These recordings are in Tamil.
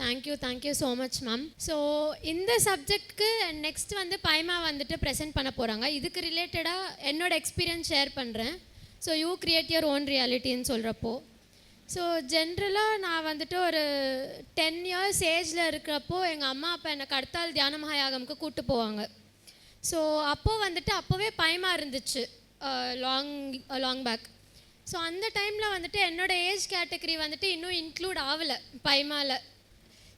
Thank you thank you so much ma'am so இந்த சப்ஜெக்ட்க்கு நெக்ஸ்ட் வந்து பைமா வந்துட்டு ப்ரெசென்ட் பண்ண போகிறாங்க இதுக்கு ரிலேட்டடாக என்னோட எக்ஸ்பீரியன்ஸ் ஷேர் பண்ணுறேன் so you create your own ரியாலிட்டின்னு சொல்கிறப்போ ஸோ ஜென்ரலாக நான் வந்துட்டு ஒரு டென் இயர்ஸ் ஏஜில் இருக்கிறப்போ எங்கள் அம்மா அப்போ என்னை கடத்தால் தியான மகாயாகமுக்கு கூட்டு போவாங்க. ஸோ அப்போது வந்துட்டு அப்போவே பயமாக இருந்துச்சு. லாங் லாங் பேக் ஸோ அந்த டைமில் வந்துட்டு என்னோடய ஏஜ் கேட்டகரி வந்துட்டு இன்னும் இன்க்ளூட் ஆகலை பைமாவில்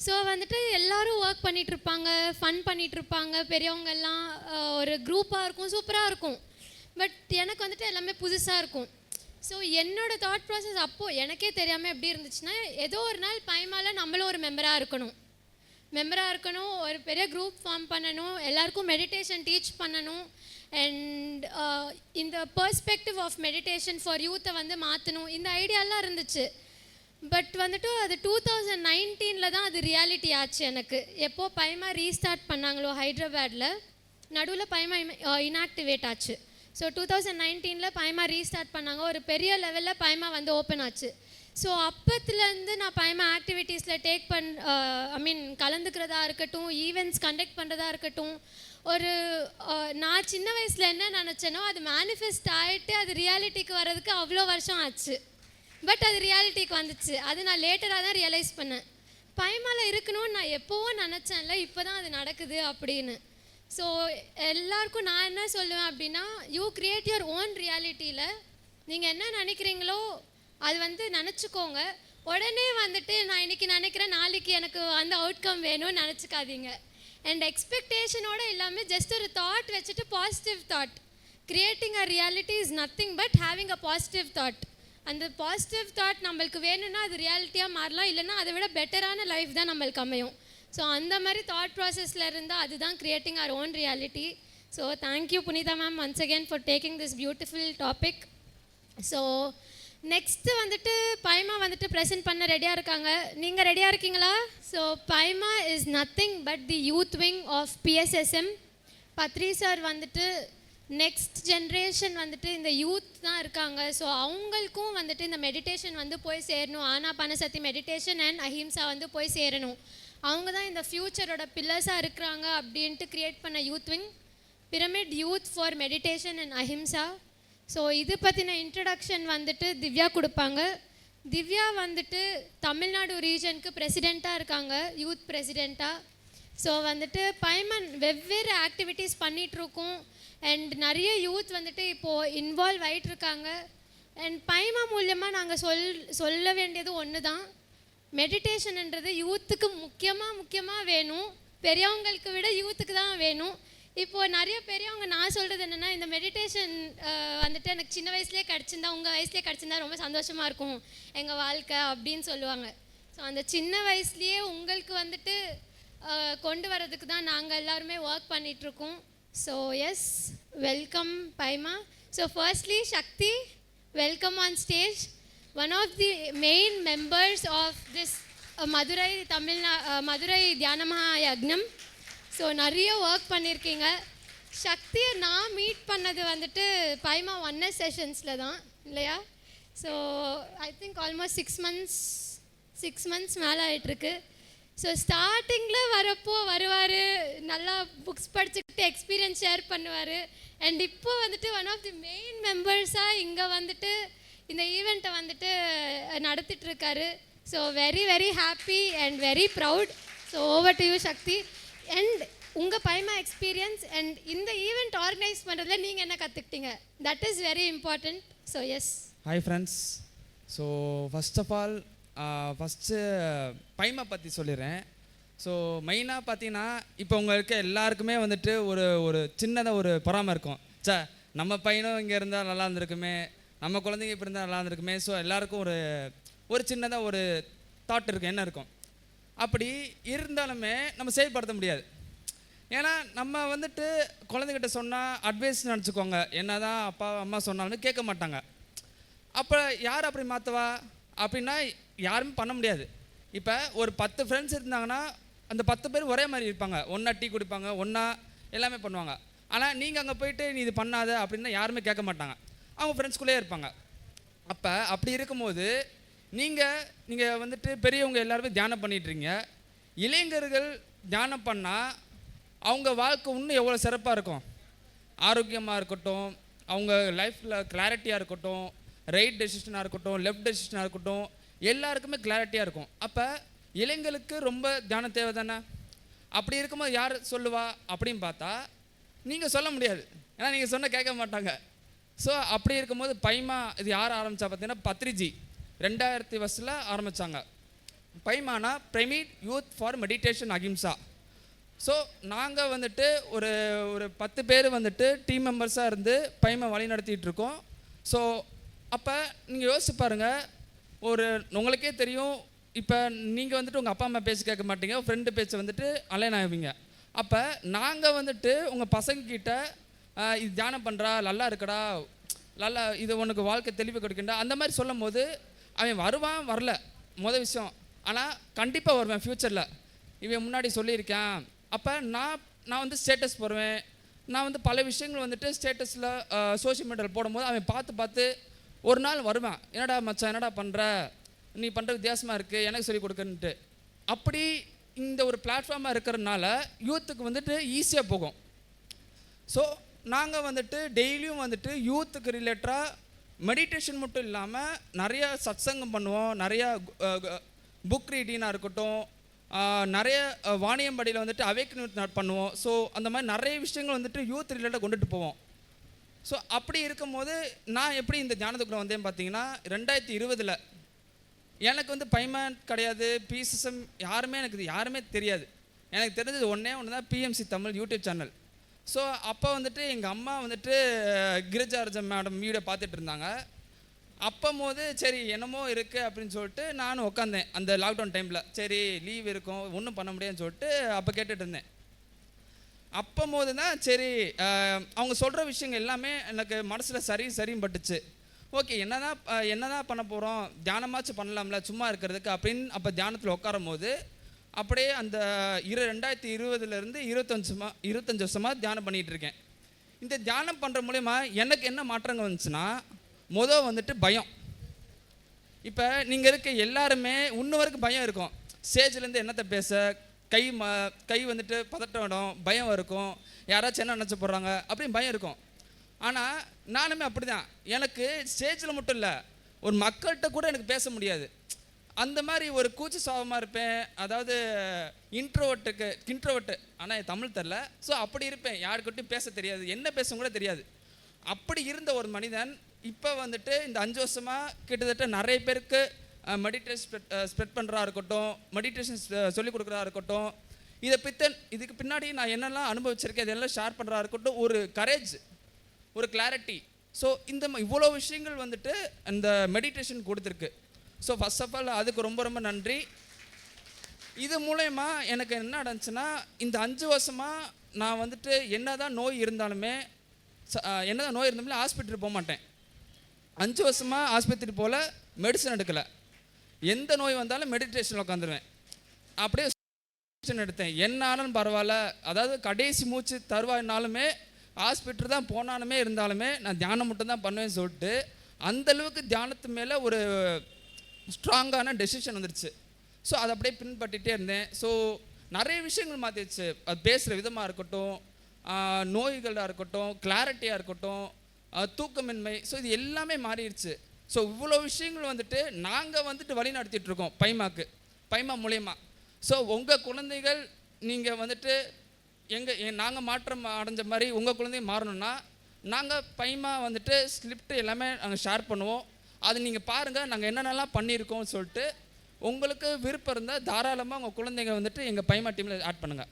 ஸோ வந்துட்டு எல்லோரும் ஒர்க் பண்ணிகிட்ருப்பாங்க ஃபன் பண்ணிகிட்ருப்பாங்க பெரியவங்கெல்லாம் ஒரு குரூப்பாக இருக்கும் சூப்பராக இருக்கும். பட் எனக்கு வந்துட்டு எல்லாமே புதுசாக இருக்கும். ஸோ என்னோட தாட் ப்ராசஸ் அப்போது எனக்கே தெரியாமல் எப்படி இருந்துச்சுன்னா ஏதோ ஒரு நாள் பைமாவில் நம்மளும் ஒரு மெம்பராக இருக்கணும். மெம்பராக இருக்கணும் ஒரு பெரிய குரூப் ஃபார்ம் பண்ணணும் எல்லாருக்கும் மெடிடேஷன் டீச் பண்ணணும் அண்ட் uh, இந்த பர்ஸ்பெக்டிவ் ஆஃப் மெடிடேஷன் ஃபார் யூத்தை வந்து மாற்றணும் இந்த ஐடியாலாம் இருந்துச்சு. பட் வந்துட்டு அது டூ தௌசண்ட் நைன்டீனில் தான் அது ரியாலிட்டி ஆச்சு எனக்கு. எப்போ பயமாக ரீஸ்டார்ட் பண்ணாங்களோ ஹைதராபாடில் நடுவில் பயமாக இன்ஆக்டிவேட் ஆச்சு. ஸோ டூ தௌசண்ட் நைன்டீனில் பயமாக ரீஸ்டார்ட் பண்ணாங்க. ஒரு பெரிய லெவலில் பயமாக வந்து ஓப்பன் ஆச்சு. ஸோ அப்பத்துலேருந்து நான் பைமா ஆக்டிவிட்டீஸில் டேக் பண் ஐ மீன் கலந்துக்கிறதா இருக்கட்டும் ஈவெண்ட்ஸ் கண்டக்ட் பண்ணுறதா இருக்கட்டும் ஒரு நான் சின்ன வயசில் என்ன நினச்சேனோ அது மேனிஃபெஸ்ட் ஆகிட்டு அது ரியாலிட்டிக்கு வர்றதுக்கு அவ்வளோ வருஷம் ஆச்சு. பட் அது ரியாலிட்டிக்கு வந்துச்சு. அது நான் லேட்டராக தான் ரியலைஸ் பண்ணேன். பயமால இருக்கணும்னு நான் எப்போவோ நினச்சேன்ல இப்போ தான் அது நடக்குது அப்படின்னு. ஸோ எல்லாருக்கும் நான் என்ன சொல்லுவேன் அப்படின்னா யூ கிரியேட் யுவர் ஓன் ரியாலிட்டியில் நீங்கள் என்ன நினைக்கிறீங்களோ அது வந்து நினச்சிக்கோங்க. உடனே வந்துட்டு நான் இன்னைக்கு நினைக்கிறேன் நாளைக்கு எனக்கு அந்த அவுட்கம் வேணும்னு நினச்சிக்காதீங்க. அண்ட் எக்ஸ்பெக்டேஷனோட எல்லாமே ஜஸ்ட் ஒரு தாட் வச்சுட்டு positive thought creating a reality is nothing but having a positive thought அந்த பாசிட்டிவ் தாட் நம்மளுக்கு வேணும்னா அது ரியாலிட்டியாக மாறலாம் இல்லைன்னா அதை விட பெட்டரான லைஃப் தான் நம்மளுக்கு அமையும். ஸோ அந்த மாதிரி தாட் ப்ராசஸில் இருந்தால் அதுதான் creating our own reality so thank you Punitha ma'am once again for taking this beautiful topic so next வந்துட்டு பைமா வந்துட்டு ப்ரெசென்ட் பண்ண ரெடியாக இருக்காங்க. நீங்கள் ரெடியாக இருக்கீங்களா? So PYMA is nothing but the youth wing of PSSM Patri sir வந்துட்டு நெக்ஸ்ட் ஜென்ரேஷன் வந்துட்டு இந்த யூத் தான் இருக்காங்க. ஸோ அவங்களுக்கும் வந்துட்டு இந்த மெடிடேஷன் வந்து போய் சேரணும். ஆனா பனசத்தி மெடிடேஷன் அண்ட் அஹிம்சா வந்து போய் சேரணும். அவங்க தான் இந்த ஃப்யூச்சரோட பில்லர்ஸாக இருக்கிறாங்க அப்படின்ட்டு கிரியேட் பண்ண youth wing pyramid youth for meditation and ahimsa. So இது பற்றின இன்ட்ரடக்ஷன் வந்துட்டு திவ்யா கொடுப்பாங்க. திவ்யா வந்துட்டு தமிழ்நாடு ரீஜனுக்கு பிரசிடெண்ட்டாக இருக்காங்க யூத் பிரசிடெண்ட்டாக ஸோ வந்துட்டு பைமன் வெவ்வேறு ஆக்டிவிட்டீஸ் பண்ணிகிட்ருக்கோம் அண்ட் நிறைய யூத் வந்துட்டு இப்போது இன்வால்வ் ஆயிட்டு இருக்காங்க அண்ட் பைமா மூலியமாக நாங்கள் சொல் சொல்ல வேண்டியது ஒன்று தான் மெடிடேஷன்ன்றது யூத்துக்கு முக்கியமாக முக்கியமாக வேணும். பெரியவங்களுக்கு விட யூத்துக்கு தான் வேணும். இப்போது நிறைய பெரியவங்க நான் சொல்கிறது என்னென்னா இந்த மெடிடேஷன் வந்துட்டு எனக்கு சின்ன வயசுலேயே கிடச்சிருந்தா உங்கள் வயசுலேயே கிடச்சிருந்தா ரொம்ப சந்தோஷமாக இருக்கும். எங்கள் வாழ்க்கை அப்படின்னு சொல்லுவாங்க. ஸோ அந்த சின்ன வயசுலேயே உங்களுக்கு வந்துட்டு கொண்டு வரதுக்கு தான் நாங்கள் எல்லாருமே ஒர்க் பண்ணிகிட்ருக்கோம் so yes welcome PYMA so firstly Shakti welcome on stage one of the main members of this Madurai தமிழ்நா Madurai Dhyanamaha Yagnam so நிறைய ஒர்க் பண்ணியிருக்கீங்க சக்தியை நான் மீட் பண்ணது வந்துட்டு பைமா ஒன்னர் செஷன்ஸில் தான் இல்லையா? So I think almost six months six months மேலே ஆகிட்டுருக்கு ஸோ ஸ்டார்டிங்கில் வரப்போ வருவார் நல்லா புக்ஸ் படிச்சுக்கிட்டு எக்ஸ்பீரியன்ஸ் ஷேர் பண்ணுவார். அண்ட் இப்போ வந்துட்டு ஒன் ஆஃப் தி மெயின் மெம்பர்ஸாக இங்கே வந்துட்டு இந்த ஈவெண்ட்டை வந்துட்டு நடத்திட்டுருக்காரு so very very happy and very proud so over to you Shakti and உங்கள் பைமா எக்ஸ்பீரியன்ஸ் அண்ட் இந்த ஈவெண்ட் ஆர்கனைஸ் பண்ணுறதுல நீங்கள் என்ன கற்றுக்கிட்டீங்க that is very important so yes hi friends so first of all first PYMA பற்றி சொல்லிடுறேன். ஸோ மெயினாக பார்த்தீங்கன்னா இப்போ உங்களுக்கு எல்லாருக்குமே வந்துட்டு ஒரு ஒரு சின்னதாக ஒரு பொறாமை இருக்கும். ச்சே நம்ம பையனும் இங்கே இருந்தால் நல்லா இருந்திருக்குமே நம்ம குழந்தைங்க இப்படி இருந்தால் நல்லா இருந்திருக்குமே. ஸோ எல்லாருக்கும் ஒரு ஒரு சின்னதாக ஒரு தாட் இருக்கும் என்ன இருக்கும். அப்படி இருந்தாலுமே நம்ம செயல்படுத்த முடியாது. ஏன்னா நம்ம வந்துட்டு குழந்தைகிட்ட சொன்னால் அட்வைஸ் நினச்சிக்கோங்க. என்னதான் அப்பா அம்மா சொன்னாலுமே கேட்க மாட்டாங்க. அப்போ யார் அப்படி மாற்றுவா அப்படின்னா யாருமே பண்ண முடியாது. இப்போ ஒரு பத்து ஃப்ரெண்ட்ஸ் இருந்தாங்கன்னா அந்த பத்து பேர் ஒரே மாதிரி இருப்பாங்க. ஒன்றா டீ குடிப்பாங்க ஒன்றா எல்லாமே பண்ணுவாங்க. ஆனால் நீங்கள் அங்கே போயிட்டு நீ இது பண்ணாத அப்படின்னா யாருமே கேட்க மாட்டாங்க. அவங்க ஃப்ரெண்ட்ஸ்குள்ளேயே இருப்பாங்க. அப்போ அப்படி இருக்கும்போது நீங்கள் நீங்கள் வந்துட்டு பெரியவங்க எல்லாருமே தியானம் பண்ணிட்டுருங்க இளைஞர்கள் தியானம் பண்ணால் அவங்க வாழ்க்கை இன்னும் எவ்வளோ சிறப்பாக இருக்கும்? ஆரோக்கியமாக இருக்கட்டும் அவங்க லைஃப்பில் கிளாரிட்டியாக இருக்கட்டும் ரைட் டெசிஷனாக இருக்கட்டும் லெஃப்ட் டெசிஷனாக இருக்கட்டும் எல்லாருக்குமே கிளாரிட்டியாக இருக்கும். அப்போ இளைஞர்களுக்கு ரொம்ப தியானம் தேவை தானே அப்படி இருக்கும்போது யார் சொல்லுவா? அப்படின்னு பார்த்தா நீங்கள் சொல்ல முடியாது. ஏன்னா நீங்கள் சொன்ன கேட்க மாட்டாங்க. ஸோ அப்படி இருக்கும்போது பைமா இது யார் ஆரம்பித்தா பார்த்தீங்கன்னா பத்ரிஜி. ரெண்டாயிரத்தி வருஷத்தில் ஆரம்பித்தாங்க பைமானா pyramid youth for meditation ahimsa. So நாங்கள் வந்துட்டு ஒரு ஒரு பத்து பேர் வந்துட்டு டீம் மெம்பர்ஸாக இருந்து பைமை வழி நடத்திட்டு இருக்கோம். ஸோ அப்போ நீங்கள் யோசிச்சு பாருங்கள் ஒரு உங்களுக்கே தெரியும். இப்போ நீங்கள் வந்துட்டு உங்கள் அப்பா அம்மா பேச்சு கேட்க மாட்டீங்க. ஃப்ரெண்டு பேச்சு வந்துட்டு அலைன் ஆகுவீங்க அப்போ நாங்கள் வந்துட்டு உங்கள் பசங்கக்கிட்ட இது தியானம் பண்ணுறா நல்லா இருக்கடா நல்லா இது உனக்கு வாழ்க்கை தெளிவு கொடுக்கின்றா அந்த மாதிரி சொல்லும் போது அவன் வருவான் வரல. மொதல் விஷயம். ஆனால் கண்டிப்பாக வருவேன் ஃப்யூச்சரில் இவன் முன்னாடி சொல்லியிருக்கேன். அப்போ நான் நான் வந்து ஸ்டேட்டஸ் போடுவேன். நான் வந்து பல விஷயங்கள் வந்துட்டு ஸ்டேட்டஸில் சோஷியல் மீடியாவில் போடும்போது அவன் பார்த்து பார்த்து ஒரு நாள் வருவான். என்னடா மச்சான் என்னடா பண்ணுற நீ பண்ணுற வித்தியாசமாக இருக்குது எனக்கு சொல்லிக் கொடுக்குன்ட்டு அப்படி இந்த ஒரு பிளாட்ஃபார்மாக இருக்கிறதுனால யூத்துக்கு வந்துட்டு ஈஸியாக போகும். ஸோ நாங்கள் வந்துட்டு டெய்லியும் வந்துட்டு யூத்துக்கு ரிலேட்டடாக மெடிடேஷன் மட்டும் இல்லாமல் நிறைய சத்சங்கம் பண்ணுவோம். நிறையா புக் ரீடிங்காக இருக்கட்டும் நிறைய வாணியம்படியில் வாணியம்பாடியில் வந்துட்டு அவேக்கன் பண்ணுவோம். ஸோ அந்த மாதிரி நிறைய விஷயங்கள் வந்துட்டு யூத் ரிலேட்டாக கொண்டுட்டு போவோம். ஸோ அப்படி இருக்கும்போது நான் எப்படி இந்த ஞானத்துக்குள்ள வந்தேன் பார்த்தீங்கன்னா ரெண்டாயிரத்தி இருபதில் எனக்கு வந்து பைமன் கிடையாது பிசிஎம் யாருமே எனக்கு இது யாருமே தெரியாது. எனக்கு தெரிஞ்சது ஒன்றே ஒன்று தான் PMC Tamil YouTube channel so அப்போ வந்துட்டு எங்கள் அம்மா வந்துட்டு கிரிஜார்ஜம் மேடம் வீடியோ பார்த்துட்டு இருந்தாங்க. அப்போ போது சரி என்னமோ இருக்குது அப்படின்னு சொல்லிட்டு நானும் உட்காந்தேன் அந்த லாக்டவுன் டைமில் சரி லீவ் இருக்கும் ஒன்றும் பண்ண முடியாதுன்னு சொல்லிட்டு அப்போ கேட்டுட்டு இருந்தேன். அப்போ போது தான் சரி அவங்க சொல்கிற விஷயங்கள் எல்லாமே எனக்கு மனசில் சரி சரியும் பட்டுச்சு. ஓகே என்னதான் என்ன என்னதான் பண்ண போகிறோம் தியானமாச்சும் பண்ணலாம்ல சும்மா இருக்கிறதுக்கு அப்படின்னு அப்போ தியானத்தில் உட்காரும் போது அப்படியே அந்த இரு ரெண்டாயிரத்தி இருபதுலேருந்து இருபத்தஞ்சுமா இருபத்தஞ்சு வருஷமாக தியானம் பண்ணிகிட்டு இருக்கேன் இந்த தியானம் பண்ணுற மூலயமா எனக்கு என்ன மாற்றங்கள் வந்துச்சுன்னா மொதல் வந்துட்டு பயம். இப்போ நீங்கள் இருக்க எல்லாருமே இன்னும் வரைக்கும் பயம் இருக்கும். ஸ்டேஜ்லேருந்து என்னத்தை பேச கை ம கை வந்துட்டு பதட்டம் பயம் இருக்கும். யாராச்சும் என்ன நினச்ச போடுறாங்க அப்படின்னு பயம் இருக்கும். ஆனால் நானுமே அப்படி தான் எனக்கு ஸ்டேஜில் மட்டும் இல்லை ஒரு மக்கள்கிட்ட கூட எனக்கு பேச முடியாது. அந்த மாதிரி ஒரு கூச்ச சுவாபமாக இருப்பேன். அதாவது இன்ட்ரோவர்ட்டுக்கு இன்ட்ரோவர்ட்டு ஆனால் தமிழ் தெரில ஸோ அப்படி இருப்பேன். யாருக்கிட்டையும் பேச தெரியாது. என்ன பேசும் கூட தெரியாது. அப்படி இருந்த ஒரு மனிதன் இப்போ வந்துட்டு இந்த அஞ்சு வருஷமாக கிட்டத்தட்ட நிறைய பேருக்கு மெடிடேஷன் ஸ்ப்ரெட் ஸ்ப்ரெட் பண்ணுறா இருக்கட்டும் மெடிடேஷன் சொல்லிக் கொடுக்குறா இருக்கட்டும் இதை பித்தன் இதுக்கு பின்னாடி நான் என்னெல்லாம் அனுபவிச்சிருக்கேன் இதெல்லாம் ஷேர் பண்ணுறா இருக்கட்டும் ஒரு கரேஜ் ஒரு கிளாரிட்டி ஸோ இந்த இவ்வளோ விஷயங்கள் வந்துட்டு அந்த மெடிடேஷன் கொடுத்துருக்கு. ஸோ ஃபர்ஸ்ட் ஆஃப் ஆல் அதுக்கு ரொம்ப ரொம்ப நன்றி. இது மூலயமா எனக்கு என்ன நடந்துச்சுன்னா இந்த அஞ்சு வருஷமாக நான் வந்துட்டு என்னதான் நோய் இருந்தாலுமே என்ன தான் என்னதான் நோய் இருந்தாலுமே ஹாஸ்பிட்டல் போக மாட்டேன். அஞ்சு வருஷமாக ஆஸ்பத்திரி போல் மெடிசன் எடுக்கலை. எந்த நோய் வந்தாலும் மெடிடேஷனில் உட்காந்துருவேன். அப்படியே மெடிசன் எடுத்தேன். என்னாலும் பரவாயில்ல. அதாவது கடைசி மூச்சு தருவாயினாலுமே ஹாஸ்பிட்டல் தான் போனாலுமே இருந்தாலுமே நான் தியானம் மட்டும் தான் பண்ணுவேன்னு சொல்லிட்டு அந்த அளவுக்கு தியானத்து மேலே ஒரு ஸ்ட்ராங்கான டெசிஷன் வந்துருச்சு. ஸோ அதை அப்படியே பின்பற்றிட்டே இருந்தேன். ஸோ நிறைய விஷயங்கள் மாற்றிடுச்சு அது பேசுகிற விதமாக இருக்கட்டும் நோய்களாக இருக்கட்டும் கிளாரிட்டியாக இருக்கட்டும் தூக்கமின்மை. ஸோ இது எல்லாமே மாறிடுச்சு. ஸோ இவ்வளோ விஷயங்கள் வந்துட்டு நாங்கள் வந்துட்டு வழி நடத்திட்டுருக்கோம் பைமாக்கு பைமா மூலயமா. ஸோ உங்கள் குழந்தைகள் நீங்கள் வந்துட்டு எங்கள் நாங்கள் மாற்றம் அடைஞ்ச மாதிரி உங்கள் குழந்தைங்க மாறணும்னா நாங்கள் பைமா வந்துட்டு ஸ்லிப்ட் எல்லாமே நாங்கள் ஷேர் பண்ணுவோம். அது நீங்கள் பாருங்கள் நாங்கள் என்னென்னலாம் பண்ணியிருக்கோம்னு சொல்லிட்டு உங்களுக்கு விருப்பம் இருந்தால் தாராளமாக உங்கள் குழந்தைங்க வந்துட்டு எங்கள் பைமா டீமில் ஆட் பண்ணுங்கள்